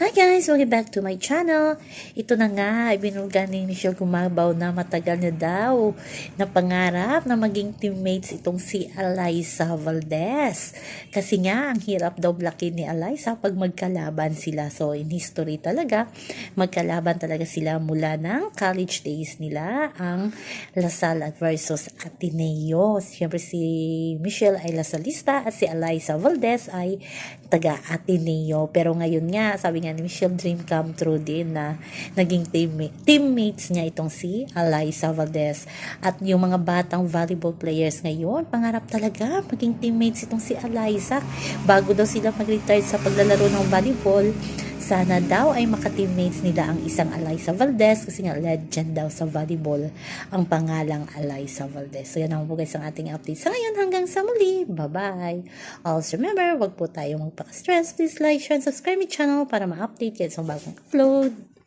Hi guys! Welcome back to my channel. Ito na nga, ibinulga ni Michelle Gumabaw na matagal na daw na pangarap na maging teammates itong si Eliza Valdez. Kasi nga, ang hirap daw blakin ni Eliza pag magkalaban sila. So, in history talaga, magkalaban talaga sila mula ng college days nila, ang Lasal versus Ateneo. Siyempre si Michelle ay Lasalista at si Eliza Valdez ay taga Ateneo. Pero ngayon nga, sabi nga ni Michelle, dream come true din na naging teammate, teammates niya itong si Eliza Valdez. At yung mga batang volleyball players ngayon, pangarap talaga maging teammates itong si Eliza. Bago daw sila mag-retire sa paglalaro ng volleyball, sana daw ay maka-teammates nila ang isang Eliza Valdez kasi nga legend daw sa volleyball ang pangalang Eliza Valdez. So yan ang po guys ang ating update sa ngayon hanggang sa muli. Bye-bye! Also remember, wag po tayo magpaka-stress. Please like, share, and subscribe my channel para ma-update kayo sa bagong upload.